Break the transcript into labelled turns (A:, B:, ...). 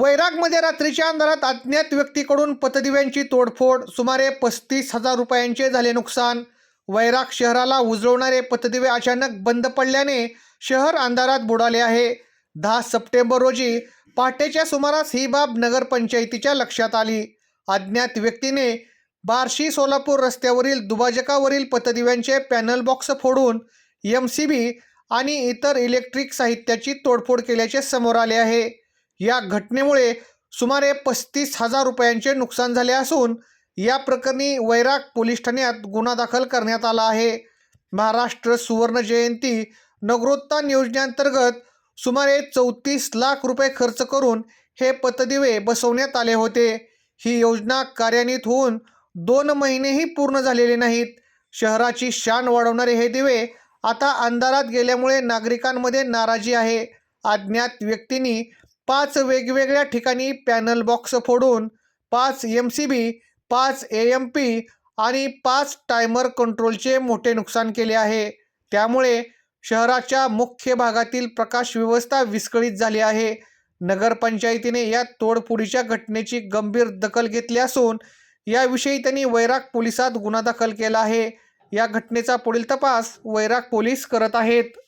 A: वैरागमध्ये रात्रीच्या अंधारात अज्ञात व्यक्तीकडून पतदिव्यांची तोडफोड सुमारे पस्तीस हजार रुपयांचे झाले नुकसान वैराग शहराला उजळवणारे पतदिवे अचानक बंद पडल्याने शहर अंधारात बुडाले आहे दहा सप्टेंबर रोजी पहाटेच्या सुमारास ही बाब नगरपंचायतीच्या लक्षात आली अज्ञात व्यक्तीने बार्शी सोलापूर रस्त्यावरील दुभाजकावरील पतदिव्यांचे पॅनल बॉक्स फोडून एम सी बी आणि इतर इलेक्ट्रिक साहित्याची तोडफोड केल्याचे समोर आले आहे या घटनेमुळे सुमारे पस्तीस हजार रुपयांचे नुकसान झाले असून या प्रकरणी वैराग पोलीस ठाण्यात गुन्हा दाखल करण्यात आला आहे महाराष्ट्र सुवर्ण जयंती नगरोत्थान योजनेअंतर्गत सुमारे चौतीस लाख रुपये खर्च करून हे पतदिवे बसवण्यात आले होते ही योजना कार्यान्वित होऊन दोन महिनेही पूर्ण झालेले नाहीत शहराची शान वाढवणारे हे दिवे आता अंधारात गेल्यामुळे नागरिकांमध्ये नाराजी आहे अज्ञात व्यक्तींनी पाच वेगवेगळ्या ठिकाणी पॅनल बॉक्स फोडून पाच एम सी बी पाच ए एम पी आणि पाच टायमर कंट्रोलचे मोठे नुकसान केले आहे त्यामुळे शहराच्या मुख्य भागातील प्रकाश व्यवस्था विस्कळीत झाली आहे नगरपंचायतीने या तोडफोडीच्या घटनेची गंभीर दखल घेतली असून याविषयी त्यांनी वैराग पोलिसात गुन्हा दाखल केला आहे या घटनेचा पुढील तपास वैराग पोलीस करत आहेत